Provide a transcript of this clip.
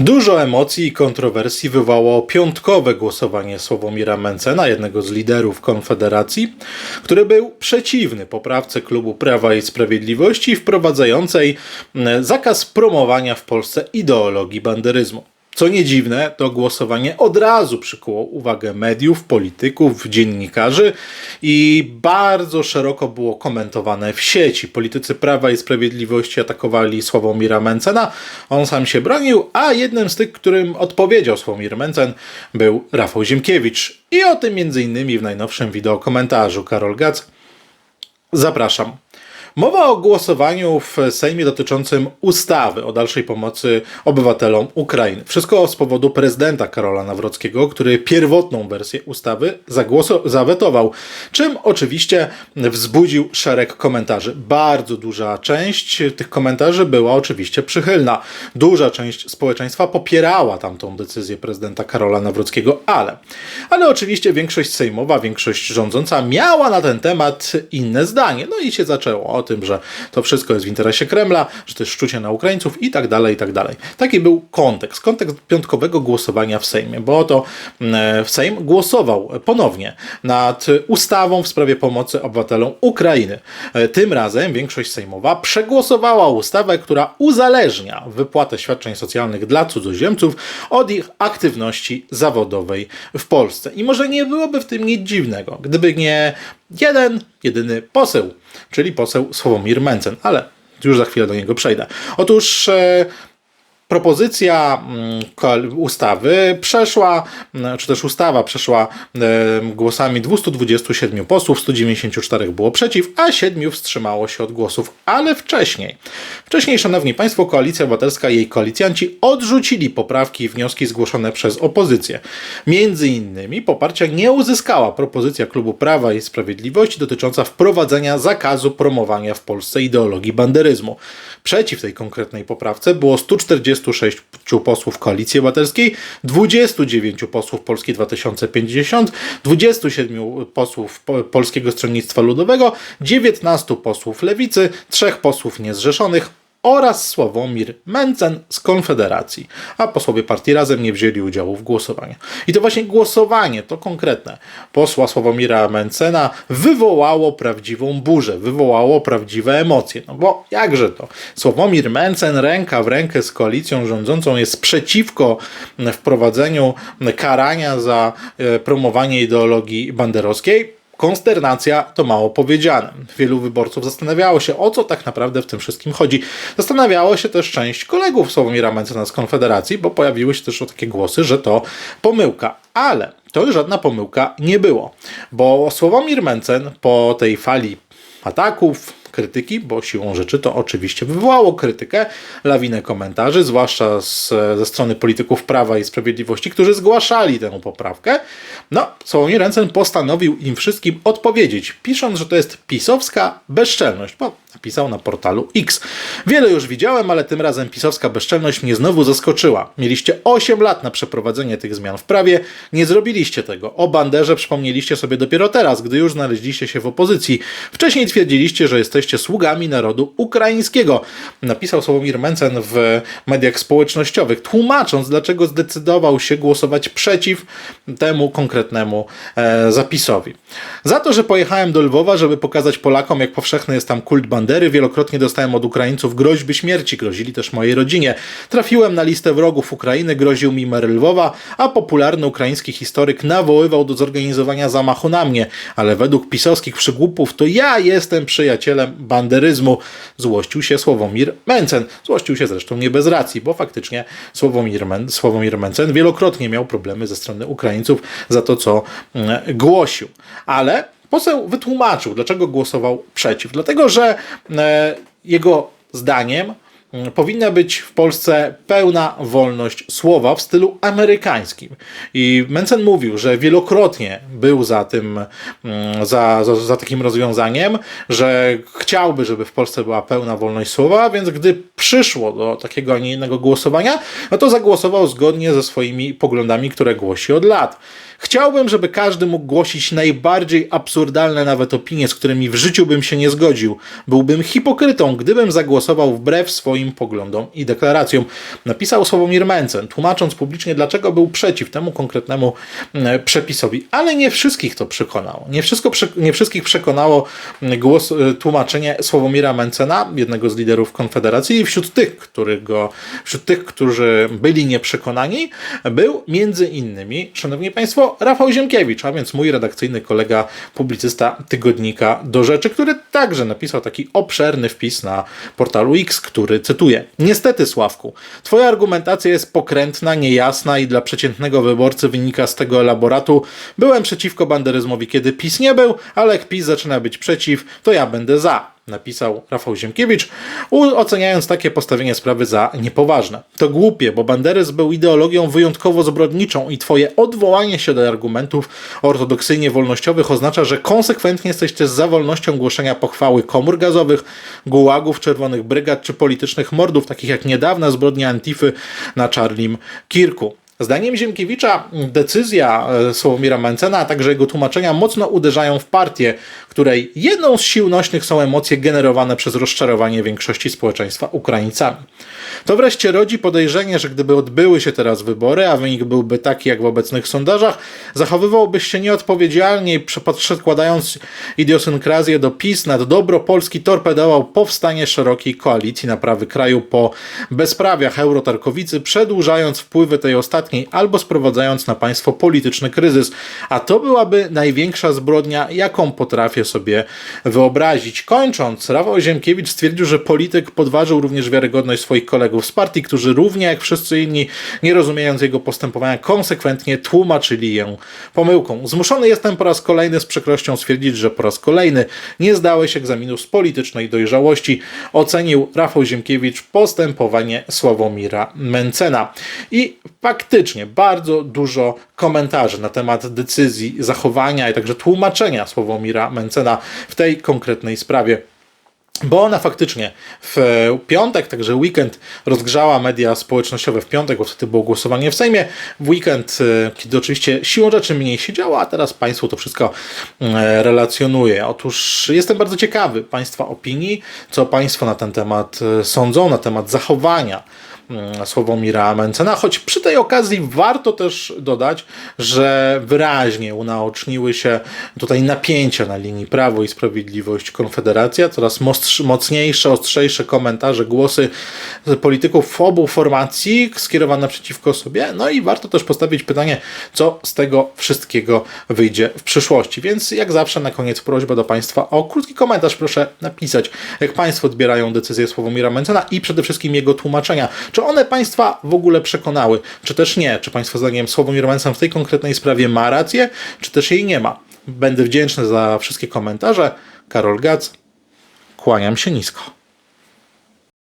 Dużo emocji i kontrowersji wywołało piątkowe głosowanie Sławomira Mencena, jednego z liderów Konfederacji, który był przeciwny poprawce klubu Prawa i Sprawiedliwości wprowadzającej zakaz promowania w Polsce ideologii banderyzmu. Co nie dziwne, to głosowanie od razu przykuło uwagę mediów, polityków, dziennikarzy i bardzo szeroko było komentowane w sieci. Politycy Prawa i Sprawiedliwości atakowali Sławomira Mencena, on sam się bronił, a jednym z tych, którym odpowiedział Sławomir Mencen był Rafał Ziemkiewicz. I o tym innymi w najnowszym wideo komentarzu Karol Gac. Zapraszam. Mowa o głosowaniu w Sejmie dotyczącym ustawy o dalszej pomocy obywatelom Ukrainy. Wszystko z powodu prezydenta Karola Nawrockiego, który pierwotną wersję ustawy zawetował, czym oczywiście wzbudził szereg komentarzy. Bardzo duża część tych komentarzy była oczywiście przychylna. Duża część społeczeństwa popierała tamtą decyzję prezydenta Karola Nawrockiego, ale, ale oczywiście większość sejmowa, większość rządząca miała na ten temat inne zdanie. No i się zaczęło tym, że to wszystko jest w interesie Kremla, że to jest szczucie na Ukraińców i tak dalej, i tak dalej. Taki był kontekst, kontekst piątkowego głosowania w Sejmie, bo oto mm, w Sejm głosował ponownie nad ustawą w sprawie pomocy obywatelom Ukrainy. E, Tym razem większość sejmowa przegłosowała ustawę, która uzależnia wypłatę świadczeń socjalnych dla cudzoziemców od ich aktywności zawodowej w Polsce. I może nie byłoby w tym nic dziwnego, gdyby nie jeden, jedyny poseł, czyli poseł Sławomir Mencen, ale już za chwilę do niego przejdę. Otóż e, propozycja mm, ustawy przeszła, mm, czy też ustawa przeszła głosami 227 posłów, 194 było przeciw, a 7 wstrzymało się od głosów. Ale wcześniej, wcześniej, Szanowni Państwo, Koalicja Obywatelska i jej koalicjanci odrzucili poprawki i wnioski zgłoszone przez opozycję. Między innymi poparcia nie uzyskała propozycja Klubu Prawa i Sprawiedliwości dotycząca wprowadzenia zakazu promowania w Polsce ideologii banderyzmu. Przeciw tej konkretnej poprawce było 146 posłów Koalicji Obywatelskiej, 29 posłów Polski 2050, 27 posłów Po- Polskiego Stronnictwa Ludowego, 19 posłów Lewicy, 3 posłów niezrzeszonych oraz Sławomir Mencen z Konfederacji, a posłowie partii Razem nie wzięli udziału w głosowaniu. I to właśnie głosowanie, to konkretne, posła Sławomira Mencena wywołało prawdziwą burzę, wywołało prawdziwe emocje. No bo jakże to? Sławomir Mencen ręka w rękę z koalicją rządzącą jest przeciwko wprowadzeniu karania za e, promowanie ideologii banderowskiej. Konsternacja to mało powiedziane. Wielu wyborców zastanawiało się, o co tak naprawdę w tym wszystkim chodzi. Zastanawiało się też część kolegów Sławomira Mencena z Konfederacji, bo pojawiły się też takie głosy, że to pomyłka. Ale to żadna pomyłka nie było, bo Sławomir Mencen po tej fali ataków, krytyki, bo siłą rzeczy to oczywiście wywołało krytykę, lawinę komentarzy, zwłaszcza z, ze strony polityków Prawa i Sprawiedliwości, którzy zgłaszali tę poprawkę. No, Sławomir Mencen postanowił im wszystkim odpowiedzieć, pisząc, że to jest pisowska bezczelność, bo napisał na portalu X. Wiele już widziałem, ale tym razem pisowska bezczelność mnie znowu zaskoczyła. Mieliście 8 lat na przeprowadzenie tych zmian w prawie, nie zrobiliście tego. O banderze przypomnieliście sobie dopiero teraz, gdy już znaleźliście się w opozycji. Wcześniej twierdziliście, że jesteście sługami narodu ukraińskiego. Napisał Sławomir Mencen w mediach społecznościowych, tłumacząc, dlaczego zdecydował się głosować przeciw temu konkretnemu e, zapisowi. Za to, że pojechałem do Lwowa, żeby pokazać Polakom, jak powszechny jest tam kult bandery, wielokrotnie dostałem od Ukraińców groźby śmierci, grozili też mojej rodzinie. Trafiłem na listę wrogów Ukrainy, groził mi mer Lwowa, a popularny ukraiński historyk nawoływał do zorganizowania zamachu na mnie, ale według pisowskich przygłupów to ja jestem przyjacielem banderyzmu. Złościł się Sławomir Mencen. Złościł się zresztą nie bez racji, bo faktycznie Sławomir, Men- Sławomir Mencen wielokrotnie miał problemy ze strony Ukraińców za to, co mm, głosił. Ale poseł wytłumaczył, dlaczego głosował przeciw. Dlatego, że e, jego zdaniem powinna być w Polsce pełna wolność słowa w stylu amerykańskim. I Mencen mówił, że wielokrotnie był za tym, mm, za, za, za takim rozwiązaniem, że chciałby, żeby w Polsce była pełna wolność słowa, więc gdy przyszło do takiego, a nie innego głosowania, no to zagłosował zgodnie ze swoimi poglądami, które głosi od lat. Chciałbym, żeby każdy mógł głosić najbardziej absurdalne nawet opinie, z którymi w życiu bym się nie zgodził. Byłbym hipokrytą, gdybym zagłosował wbrew swoim poglądom i deklaracjom. Napisał Sławomir Mencen, tłumacząc publicznie, dlaczego był przeciw temu konkretnemu e, przepisowi. Ale nie wszystkich to przekonało. Nie, wszystko, nie wszystkich przekonało mm, głos, e, tłumaczenie Sławomira Mencena, jednego z liderów Konfederacji, i wśród tych, których go, wśród tych, którzy byli nieprzekonani, był między innymi, szanowni państwo, Rafał Ziemkiewicz, a więc mój redakcyjny kolega, publicysta tygodnika do rzeczy, który także napisał taki obszerny wpis na portalu X, który cytuję. Niestety, Sławku, twoja argumentacja jest pokrętna, niejasna i dla przeciętnego wyborcy wynika z tego elaboratu. Byłem przeciwko banderyzmowi, kiedy PiS nie był, ale jak PiS zaczyna być przeciw, to ja będę za napisał Rafał Ziemkiewicz, oceniając takie postawienie sprawy za niepoważne. To głupie, bo banderyzm był ideologią wyjątkowo zbrodniczą i twoje odwołanie się do argumentów ortodoksyjnie wolnościowych oznacza, że konsekwentnie jesteś też za wolnością głoszenia pochwały komór gazowych, gułagów, czerwonych brygad czy politycznych mordów, takich jak niedawna zbrodnia Antify na Charlim Kirku. Zdaniem Ziemkiewicza decyzja e, Sławomira Mencena, a także jego tłumaczenia mocno uderzają w partię, której jedną z sił nośnych są emocje generowane przez rozczarowanie większości społeczeństwa Ukraińcami. To wreszcie rodzi podejrzenie, że gdyby odbyły się teraz wybory, a wynik byłby taki jak w obecnych sondażach, zachowywałbyś się nieodpowiedzialnie i prze- podkładając idiosynkrazję do PiS nad dobro Polski torpedował powstanie szerokiej koalicji naprawy kraju po bezprawiach eurotarkowicy, przedłużając wpływy tej ostatniej albo sprowadzając na państwo polityczny kryzys. A to byłaby największa zbrodnia, jaką potrafię sobie wyobrazić. Kończąc, Rafał Ziemkiewicz stwierdził, że polityk podważył również wiarygodność swoich kolegów z partii, którzy równie jak wszyscy inni, nie rozumiejąc jego postępowania, konsekwentnie tłumaczyli ją pomyłką. Zmuszony jestem po raz kolejny z przykrością stwierdzić, że po raz kolejny nie zdałeś egzaminu z politycznej dojrzałości, ocenił Rafał Ziemkiewicz postępowanie Sławomira Mencena. I faktycznie bardzo dużo komentarzy na temat decyzji, zachowania i także tłumaczenia Sławomira Mencena w tej konkretnej sprawie. Bo ona faktycznie w piątek, także weekend, rozgrzała media społecznościowe w piątek, bo wtedy było głosowanie w Sejmie. W weekend, e, kiedy oczywiście siłą rzeczy mniej się działo, a teraz Państwu to wszystko e, relacjonuję. Otóż jestem bardzo ciekawy Państwa opinii, co Państwo na ten temat e, sądzą, na temat zachowania Sławomira Mencena, choć przy tej okazji warto też dodać, że wyraźnie unaoczniły się tutaj napięcia na linii Prawo i Sprawiedliwość Konfederacja, coraz mocniejsze, ostrzejsze komentarze, głosy polityków obu formacji skierowane przeciwko sobie, no i warto też postawić pytanie, co z tego wszystkiego wyjdzie w przyszłości. Więc jak zawsze na koniec prośba do Państwa o krótki komentarz, proszę napisać, jak Państwo odbierają decyzję Sławomira Mencena i przede wszystkim jego tłumaczenia. Czy one Państwa w ogóle przekonały, czy też nie? Czy Państwa zdaniem Sławomir Mencen w tej konkretnej sprawie ma rację, czy też jej nie ma? Będę wdzięczny za wszystkie komentarze. Karol Gac, kłaniam się nisko.